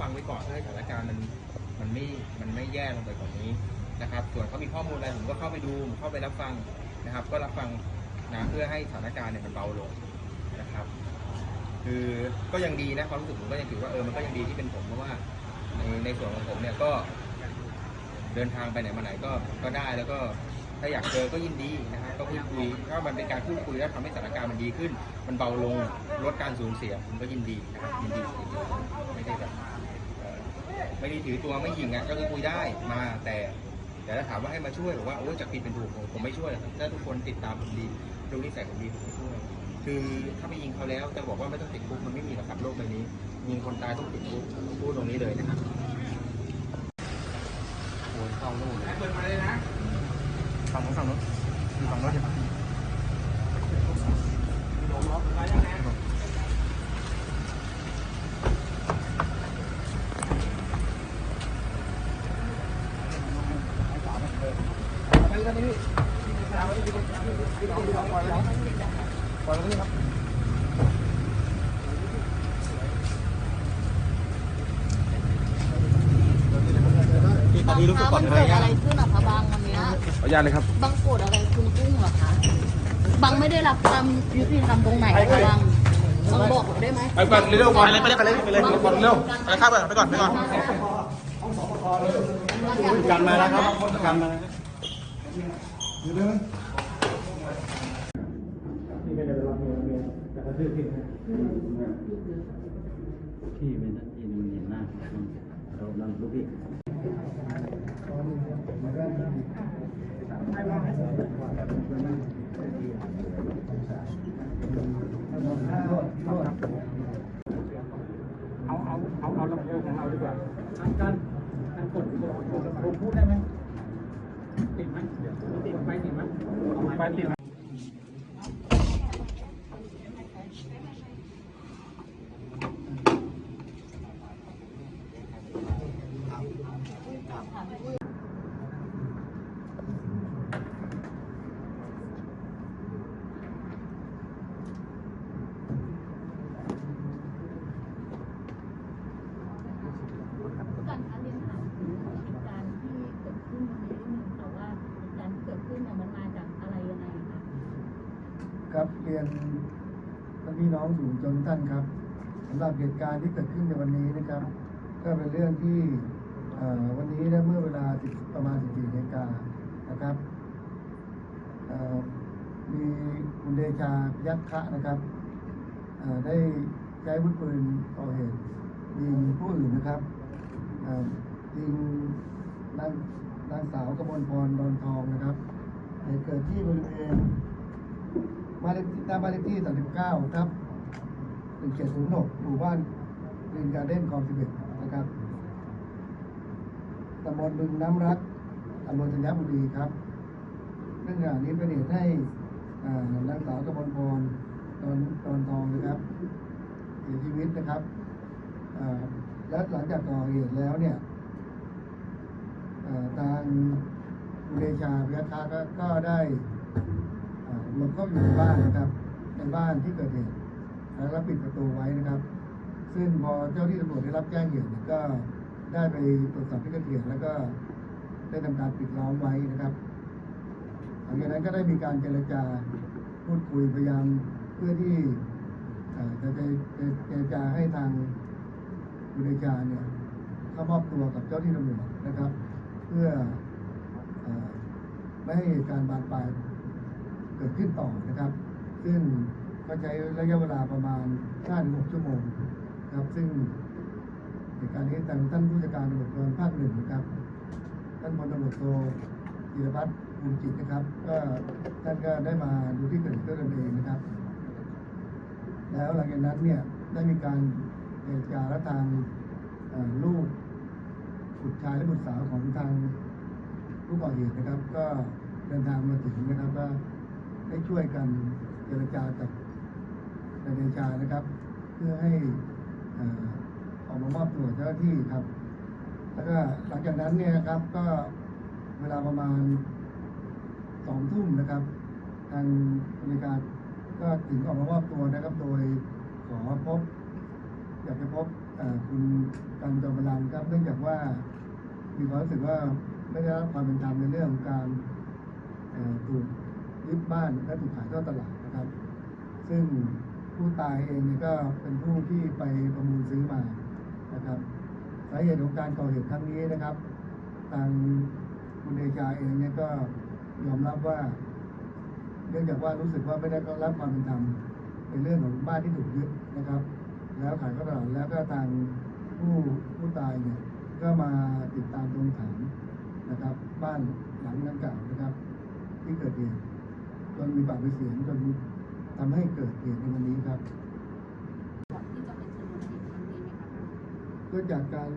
ฟังไว้ก่อนเพื่อสถานการณ์มันมันไม่มันไม่แย่ลงไปกว่านี้นะครับ ส่วนเขามีข้อมูลอะไรผมก็เข้าไปดูเข้าไปรับฟังนะครับ ก็รับฟังนะเพื่อให้สถานการณ์เนี่ยมันเบาลงนะครับ คือก็ยังดีนะความรู้สึกผมก็ยังถือว่าเออมันก็ยังดีที่เป็นผมเพราะว่าในในส่วนของผมเนี่ยก็ เดินทางไปไหนมาไหนก็ก็ได้แล้วก็ถ้าอยากเจอก็ยินดีนะฮะก็พูดคุยถ้ามันเป็นการพูดคุยแล้วทำให้สถานการณ์มันดีขึ้น มันเบาลงลดการสูญเสียผมก็ยินดีนะครับยินดียินดีไม่ได้แบบ ไม่ได้ถือตัวไม่หยิงอะก็คือคุยได้มาแต่แต่ถ้าถามว่าให้มาช่วยบอกว่าโอ้ยจากผิดเป็นถูกผมผมไม่ช่วยหรอกถ้าทุกคนติดตามผมดีดูนิสัยผมดีผมไม่ช่วย คือถ้าไปยิงเขาแล้วจะบอกว่าไม่ต้องติดคุกมันไม่มีหรอกครับโลกใบนี้ยิงคนตายต้องติดคุกพูดตรงนี้เลยนะครับโอ้ยเข้านู่นเลยเปิดมาเลยนะฝั่งนู้นฝั่งนู้นอยู่ฝั่งนู้นใช่ไหม มายังไง ไปกันนี่พี่น้องพี่น้อง ปล่อยเลยปล่อยตรงนี้ครับบางคะมันเกิดอะไรขึ้นอะคะบางวันเนี้ยขออนุญาตเลยครับ บางโกรธอะไรคุณกุ้งเหรอคะบางไม่ได้รับความยุติธรรมตรงไหนคะบางบางบอกได้ไหมไปก่อนเร็วๆก่อนไปเลยไปเลยไปเลยไปก่อนเร็วไปครับไปก่อนไปก่อนกันมาแล้วครับกันมาแล้ว ที่เป็นที่มันเห็นหน้าเรานั่งลูกพี่เอาเอาเอาเอาลำโพงของเราดีกว่าการการกดกดกดลำโพงพูดได้ไหมติดไหมติดไปติดไหมไปติดไหม ผู้การคะเรียนถามถึงเหตุการณ์ที่เกิดขึ้นวันนี้นิดนึงแต่ว่าเหตุการณ์ที่เกิดขึ้นเนี่ยมันมาจากอะไรยังไงคะ ครับเรียนท่านพี่น้องสู่ชนท่านครับสำหรับเหตุการณ์ที่เกิดขึ้นในวันนี้นะครับ ก็เป็นเรื่องที่วันนี้นะเมื่อเวลาประมาณ 14นาฬิกานะครับมีคุณเดชาพยัคฆะนะครับได้ใช้วุธปืนก่อเหตุยิงผู้อื่นนะครับยิงนางนางสาวกมลพรดอนทองนะครับเหตุเกิดที่บริเวณ บ้านเลขที่หน้าบ้านเลขที่39ครับ1706หมู่บ้านกรีนการเด้นคลอง11นะครับตำบลบึงน้ำรักอำเภอธัญบุรีครับเรื่องราวนี้เป็นเหตุให้นางสาวกมลพรตอนตอนทองนะครับเสียชีวิตนะครับและหลังจากก่อเหตุแล้วเนี่ยทางคุณเดชาพิยาคาก็ก็ได้ หลบเข้าอยู่ในบ้านนะครับในบ้านที่เกิดเหตุแล้วปิดประตูไว้นะครับ ซึ่งพอเจ้าที่ตำรวจได้รับแจ้งเหตุเนี่ยก็ได้ไปตรวจสอบที่เกิดเหตุแล้วก็ได้ทำการปิดล้อมไว้นะครับหลังจากนั้นก็ได้มีการเจรจาพูดคุยพยายามเพื่อที่จะจะจะเจรจาให้ทางคุณเดชาเนี่ยเข้ามอบตัวกับเจ้าที่ตำรวจนะครับ เพื่ออไม่ให้การบานปลาย เกิดขึ้นต่อนะครับ ซึ่งก็ใช้ระยะเวลาประมาณ5-6ชั่วโมงครับ ซึ่งเหตุการณ์นี้ทางท่านผู้จัดการตำรวจภูธรภาคหนึ่งนะครับ ท่านพลตำรวจโทจิรพัฒน์ภูมิจิตนะครับ ก็ท่านก็ได้มาดูที่เกิดเหตุด้วยตนเองนะครับ แล้วหลังจากนั้นเนี่ยได้มีการเจรจาและทางลูกบุตรชายและบุตรสาวของทางผู้ก่อเหตุนะครับ ก็เดินทางมาถึงนะครับว่า ได้ช่วยกันเจรจากับนายเดชานะครับ เพื่อให้ออกมามอบตัวเจ้าหน้าที่ครับ แล้วก็หลังจากนั้นเนี่ยนะครับก็เวลาประมาณสองทุ่มนะครับ ทางบริการก็ถึงออกมามอบตัวนะครับ โดยขอพบ อยากจะพบคุณกันจอมพลังครับ เนื่องจากว่ามีความรู้สึกว่าไม่ได้รับความเป็นธรรมในเรื่องของการถูก ยึดบ้านและถูกขายทอดตลาดนะครับ ซึ่งผู้ตายเองเนี่ยก็เป็นผู้ที่ไปประมูลซื้อมานะครับสาเหตุของการก่อเหตุครั้งนี้นะครับ ทางคุณเดชาเองเนี่ยก็ยอมรับว่าเนื่องจากว่ารู้สึกว่าไม่ได้รับความเป็นธรรมในเรื่องของบ้านที่ถูกยึดนะครับ แล้วขายก็ตลาดแล้วก็ทางผู้ผู้ตายเนี่ยก็มาติดตามตรงถามนะครับ บ้านหลังดังกล่าวนะครับ ที่เกิดเหตุ จนมีปากมีเสียงจนทำให้เกิดเหตุในวันนี้ครับก่อนที่จะเป็นชนวนเหตุครั้งนี้ไหมคะก็จากการ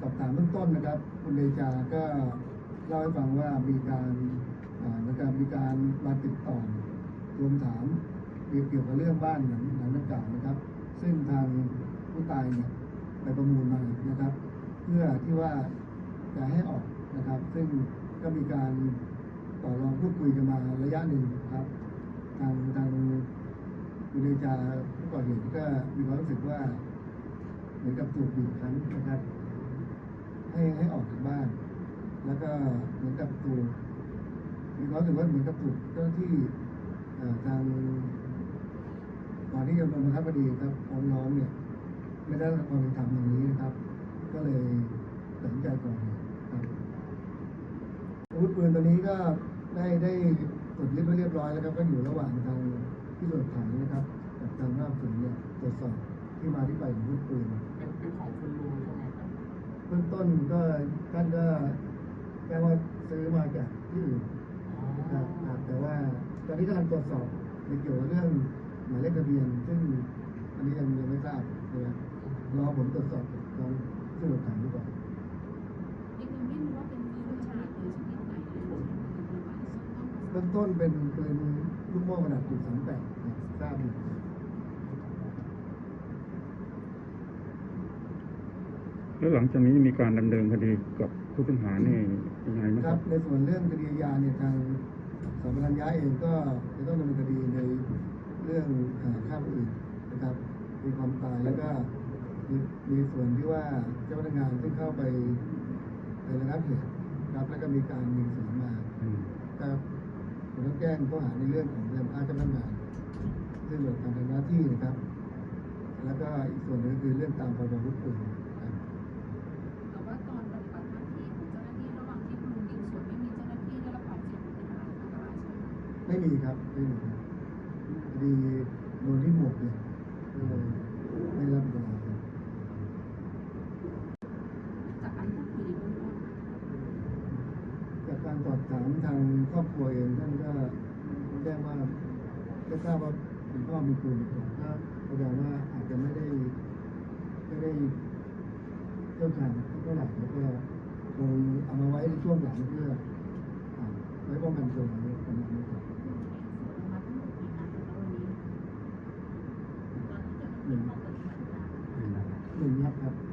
สอบถามเบื้องต้นนะครับ คุณเดชาก็เล่าให้ฟังว่ามีการอ่านะครับมีการมาติดต่อรวมถามเกี่ยวกับเรื่องบ้านหลังหลังดังกล่าวนะครับ ซึ่งทางผู้ตายเนี่ยไปประมูลมานะครับ เพื่อที่ว่าจะให้ออกนะครับ ซึ่งก็มีการ ต่อรองพูดคุยกันมาระยะหนึ่งครับ ทางทางคุณเดชาผู้ก่อเหตุก็มีความรู้สึกว่า เหมือนกับถูกบีบคั้นนะครับ ให้ให้ออกจากบ้าน แล้วก็เหมือนกับถูกมีความรู้สึกว่าเหมือนกับถูกเจ้าหน้าที่ทางตอนที่กำลังบังคับคดีครับฟ้องร้องเนี่ย ไม่ได้รับความเป็นธรรมอย่างนี้นะครับ ก็เลยตัดสินใจก่อน อาวุธปืนตัวนี้ก็ได้ได้ตรวจยึดไว้เรียบร้อยแล้วครับก็อยู่ระหว่างทางที่ตรวจขันนะครับกับทางราบสูงเนี่ยตรวจสอบที่มาที่ไปของอาวุธปืนเป็นเป็นของคุณลุงใช่ไหมครับเบื้องต้นก็ท่านก็แจ้งว่าซื้อมาจากที่อื่นนะครับอ่าแต่ว่าตอนนี้กำลังตรวจสอบในเกี่ยวกับเรื่องหมายเลขทะเบียน ซึ่งอันนี้ยังยังไม่ทราบนะครับรอผลตรวจสอบจากทางที่ตรวจขันดีกว่า ยังไม่รู้ว่าเป็นปืนฉลาดหรือชนิดไหนเลยใช่ไหมคะ เบื้องต้นเป็นเป็นลูกโม่ขนาดจุดสามแปดทราบอยู่แล้วหลังจากนี้มีการดำเนินคดีกับผู้ต้องหานี่ยังไงไหมคครัรับบในส่วนเรื่องคดีอาญาเนี่ยทางสำนักงานเองก็จะต้องดำเนินคดีในเรื่องเอ่อฆ่าผู้อื่นนะครับ มีความตายแล้วก็มีมีส่วนที่ว่าเจ้าพนักงานที่เข้าไปไประงับเหตุครับแล้วก็มีการยิงสวนมาอืมครับ ผมต้องแจ้งข้อหาในเรื่องของเรื่องฆ่าเจ้าพนักงานซึ่งเกี่ยวกับการทำหน้าที่นะครับ แล้วก็อีกส่วนหนึงก็คือเรื่องตามพรบอาวุธปืนครับแต่ว่าตอนปฏิบัติหน้าที่ของเจ้าหน้าที่ระหว่างที่คุณลุงยิงสวนไม่มีเจ้าหน้าที่ได้รับบาดเจ็บหรือเป็นอะไรอันตรายใช่ไหมคะไม่มีครับไม่มีครับพอดีโดนที่หมวกเนี่ยก็เลยไม่รับอันตรายครับ จากการพูดคุยในเบื้องต้น จากการสอบถามทาง ครอบครัวเองท่านก็แจ้งว่าไม่ทราบว่าคุณพ่อมีปืนแต่แสดงว่าอาจจะไม่ได้ไม่ได้เชี่ยวชาญเท่าไหร่แล้วก็คงเอามาไว้ในช่วงหลังเพื่อไว้ป้องกันตัวอะไรประมาณนี้ครับมาทั้งหมดกี่นัดแล้ววัน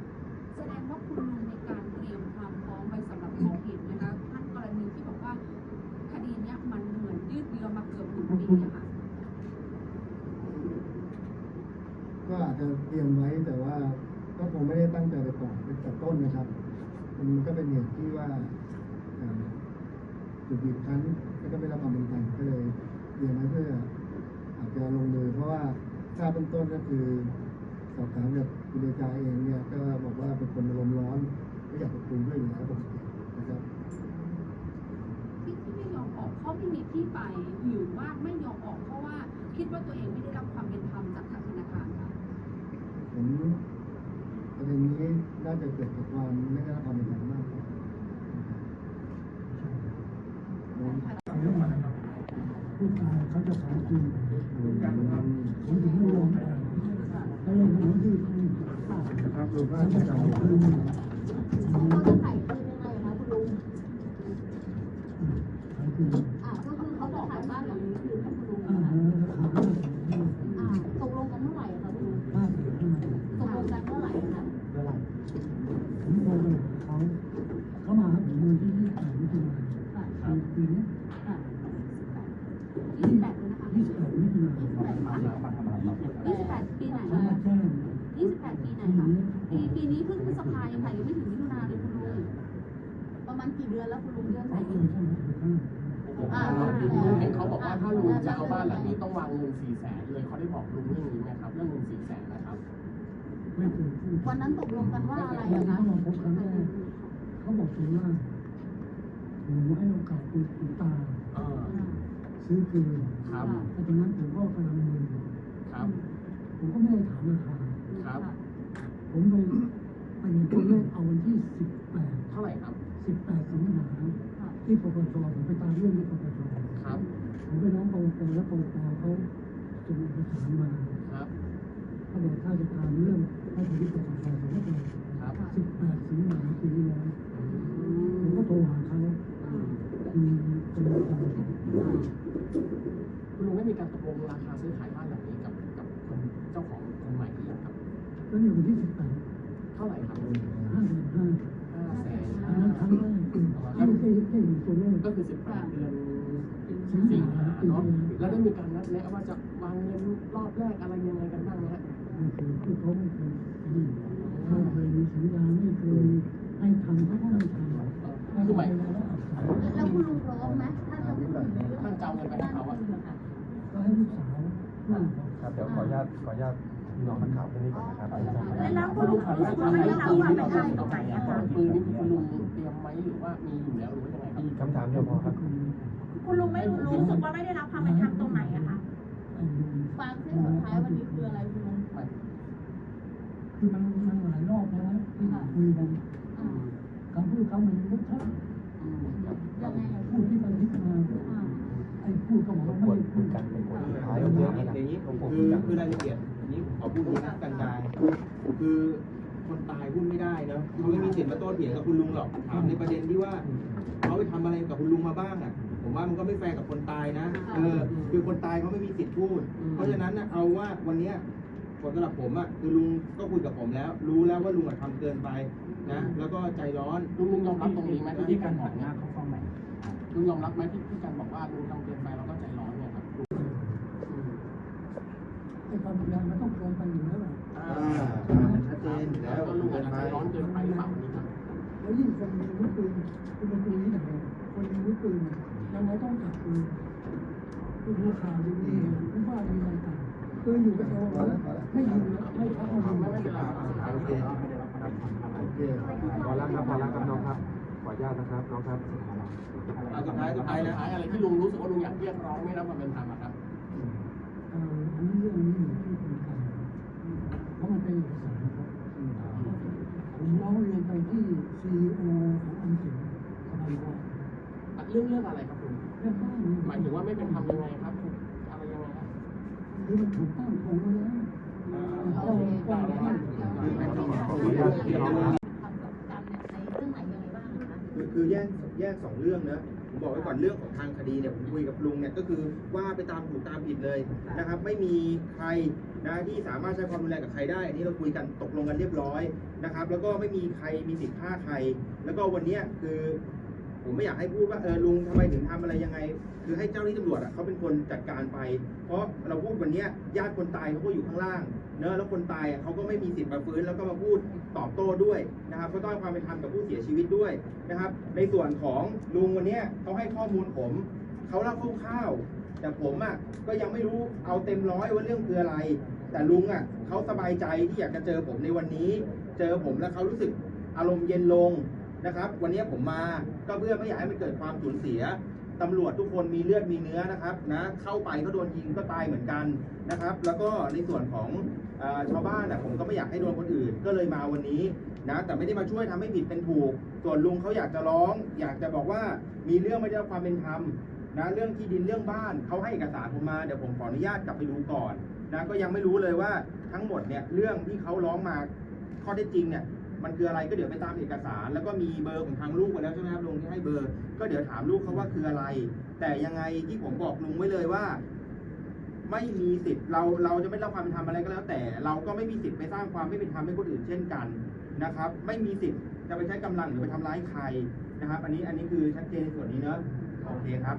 จจะเตรียมไว้แต่ว่าก็คงไม่ได้ตั้งใจไปก่อนเป็นแต่ต้นนะครับมันก็เป็นเหตุที่ว่าเอ่อถูกบีบคั้นแล้วก็ไม่รับความเป็นธรรมก็เลยเตรียมไว้เพื่ออาจจะลงมือเพราะว่าทราบเบื้องต้นก็คือสอบถามจากคุณเดชาเองเนี่ยก็บอกว่าเป็นคนอารมณ์ร้อนไม่อยากจะคุยด้วยอยู่แล้วปกตินะครับที่ที่ไม่ยอมออกเพราะไม่มีที่ไปหรือว่าไม่ยอมออกเพราะว่าคิดว่าตัวเองไม่ได้รับความเป็นธรรมจากทางธนาคารค่ะ ผมประเด็นนี้น่า จะเกิดจากความไม่ได้รับความเป็นธรรมมากกว่านะครับเรื่องมานะครับผู้ชายเขาจะขอคืนเป็นการทำผมถึงไม่ยอมออกแล้วยังหาที่ครับดูว่าเขาจะจะขอทำคืน ปีปีนี้เพิ่งพฤษภาเองค่ะยังไม่ถึงมิถุนาเลยคุณลุงประมาณกี่เดือนแล้วคุณลุงเดือนไหนเขาเออใช่ไหมท่านอ่าลุงเห็นเขาบอกว่าถ้าลุงจะเอาบ้านหลังนี้ต้องวางเงินสี่แสนเลยเขาได้บอกลุงเรื่องนี้ไหมครับเรื่องเงินสี่แสนนะครับไม่เคยพูดวันนั้นตกลงกันว่าอะไรวันอะนั้นคะเราพบครั้งแรกเขาบอกผมว่าผมให้โอกาสคุณคุณตาเออซื้อคืนครับแต่ตอนนั้นผมก็กำลังมึนครับ ผมก็ไม่ได้ถามราคาครับ ผมไปไปเห็นตัวเลขเอาวันที่สิบแปดเท่าไหร่ครับ สิบแปดสิงหาที่ปปชผมไปตามเรื่องที่ปปชครับ ผมไปร้องปปชแล้วปปชเขาส่งเอกสารมาครับเขาบอกถ้าจะตามเรื่องให้ไปที่ปปชผมก็ไปครับสิบแปดสิงหาปีที่แล้วผมก็โทรหาเขาคือเป็นการคุณลุงได้มีการตกลงราคาซื้อขายบ้านหลังนี้กับกับคนเจ้าของคนใหม่หรือยังครับ แล้วอยู่วันที่สิบแปดเท่าไหร่ครับห้าสิบห้าห้าแสนอันนั้นครั้งแรกที่ได้ได้เห็นตัวเลขก็คือสิบแปดเดือนสิงสิงหาหาปีเนาะที่แล้วแล้วได้มีการนัดแนะว่าจะวางเงินรอบแรกอะไรยังไงกันบ้างไหมฮะไม่เคยคือเขาไม่เคยนี่ไม่เคยมีสัญญาไม่เคยให้ทำเขาก็ไม่ทำเออคือหมายแล้วคุณลุงพร้อมไหมถ้าจะพูดถึงเรื่องท่านจะเอาเงินไปให้เขาอะก็ให้ลูกสาวนั่งครับเดี๋ยวขออนุญาตขออนุญาตพี่ น้องนักข่าวท่านนี้ก่อนนะครับแล้วคุณลุงรู้สึกว่าไม่ได้รับความเป็นธรรมตรงไหนอะคะปืนนี่คือคุณลุงเตรียมไหมหรือว่ามีอยู่แล้วหรือว่ายังไงครับคำถามเดียวพอครับคุณลุงไม่รู้รู้สึกว่าไม่ได้รับความเป็นธรรมตรงไหนอะคะไอ้ลุงฟังเส้นสุดท้ายวันนี้คืออะไรคุณลุงไม่คือมันมันหลายรอบแล้วนะที่คุยกันอ่าคำพูดเขามันไม่ชัดอืมครับยังไงอะพูดที่ไปที่มาอ่าไอ้พูดก็บอกรว่าบไม่กวนได้คุพูยดกันเป็นคนสุดท้ายเดี๋ยวเยเดี๋ยวอะอย่างนะนี้ผมผมคืคุอยกันคือรายละเอียดอั นนี้ขอพูดนี้นะกันกายคือคนตายพูดไม่ได้เนอะเขาไม่มีสิทธิ์มาโต้เถียงกับคุณลุงหรอกถามในประเด็นที่ว่าเขาไปทำอะไรกับคุณลุงมาบ้างอะ ผมว่ามันก็ไม่แฟร์กับคนตายนะเออคือคนตายเขาไม่มีสิทธิ์พูด เพราะฉะนั้นนะเอาว่าวันเนี้ยผลสำหรับผมอะคือลุงก็คุยกับผมแล้ว รู้แล้วว่าลุงอะทำเกินไปนะแล้วก็ใจร้อนลุงลุงยอมรับตรงนี้ไหมที่ที่ที่กาการรถบออนกหน้าเนี่ยเข้าฟ้องใหม่ลุงยอมรับไหมที่ที่การบอกว่าลุงทำเกินไปแล้วก็ใจร้อนเนี่ยครับลุงอืม ไอ้ ความพยายามมันต้องเกินไปอยู่แล้วแหละอ่ามันชัดเจนอยู่แล้วก็ลุงอาจจะใจร้อนเกินไปหรือเปล่าวันนี้ครับแล้วยิ่งคนมีอาวุธปืนคุณเป็นปืนนี้แต่คนมีอาวุธปืนยังไงต้องจับปืนคุณดูข่าวดีๆคุณว่ามีอะไรต่างเคยอยู่กับเอลไม่ยิงไม่ทักเอาไม่ไม่ไม่ไม่เป็นไรครับโอเคพอแล้วครับพอแล้วครับน้องครับขออนุญาตนะครับน้องครับอะสุดท้ายสุดท้าท้ายยสุดนะท้ายอะไรที่ลุงรู้สึกว่าลุงอยากเรียกร้องไม่รับความเป็นธรรมอะครับเอ่ออันนี้เรื่องนี้อยู่ที่คนไทยเพราะมันเป็นเอกสารครับผมร้องเรียนไปที่ซีอโอของอันสิงสบายกว่าเรื่องเรื่องอะไรครับลุงเรื่องบ้านหมายถึงว่าไม่เป็นธรรมยังไงครับอะไรยังไงครับคือมันถูกตั้งทงไว้แล้วโอเคได้ให้ได้คือแยกแยกสองเรื่องนะ ผมบอกไว้ก่อนเรื่องของทางคดีเนี่ยผมคุยกับลุงเนี่ยก็คือว่าไปตามถูกตามผิดเลยนะครับ ไม่มีใครนะที่สามารถใช้ความรุนแรงกับใครได้ อันนี้เราคุยกันตกลงกันเรียบร้อยนะครับ แล้วก็ไม่มีใครมีสิทธิ์ฆ่าใคร แล้วก็วันเนี้ยคือ ผมไม่อยากให้พูดว่าเออลุงทำไมถึงทำอะไรยังไง คือให้เจ้าหน้าที่ตำรวจอะเขาเป็นคนจัดการไป เพราะเราพูดวันเนี้ยญาติคนตายเขาก็อยู่ข้างล่าง เนอะแล้วคนตายอะเขาก็ไม่มีสิทธิ์มาฟื้นแล้วก็มาพูดตอบโต้ด้วยนะครับก็ต้องให้ความเป็นธรรมกับผู้เสียชีวิตด้วยนะครับ ในส่วนของลุงวันนี้เขาให้ข้อมูลผมเขาเล่าคร่าวๆแต่ผมอะก็ยังไม่รู้เอาเต็มร้อยว่าเรื่องคืออะไร แต่ลุงอะเขาสบายใจที่อยากจะเจอผมในวันนี้ เจอผมแล้วเขารู้สึกอารมณ์เย็นลงนะครับ วันนี้ผมมาก็เพื่อไม่อยากให้มันเกิดความสูญเสียตำรวจทุกคนมีเลือดมีเนื้อนะครับนะเข้าไปก็โดนยิงก็ตายเหมือนกัน นะครับ แล้วก็ในส่วนของอชาวบ้านอะผมก็ไม่อยากให้โดนคนอื่น ก็เลยมาวันนี้นะแต่ไม่ได้มาช่วยทำให้ผิดเป็นถูก ส่วนลุงเขาอยากจะร้อง อยากจะบอกว่ามีเรื่องไม่ได้รับความเป็นธรรมนะเรื่องที่ดินเรื่องบ้านเขาให้เอกสารผมมาเดี๋ยวผมขออนุญาตกลับไปดูก่อนนะก็ยังไม่รู้เลยว่าทั้งหมดเนี่ยเรื่องที่เขาร้องมาข้อเท็จจริงเนี่ยมันคืออะไรก็เดี๋ยวไปตามเอกสาร แล้วก็มีเบอร์ของทางลูกไปแล้วใช่ไหมครับลุงที่ให้เบอร์ ก็เดี๋ยวถามลูกเขาว่าคืออะไร แต่ยังไงที่ผมบอกลุงไว้เลยว่า ไม่มีสิทธิ์เราเราจะไม่รับความเป็นธรรมอะไรก็แล้ว แต่เราก็ไม่มีสิทธิ์ไปสร้างความไม่เป็นธรรมให้คนอื่นเช่นกันนะครับ ไม่มีสิทธิ์จะไปใช้กำลังหรือไปทำร้ายใครนะครับ อันนี้อันนี้คือชัดเจนในส่วนนี้เนอะโอเคครับ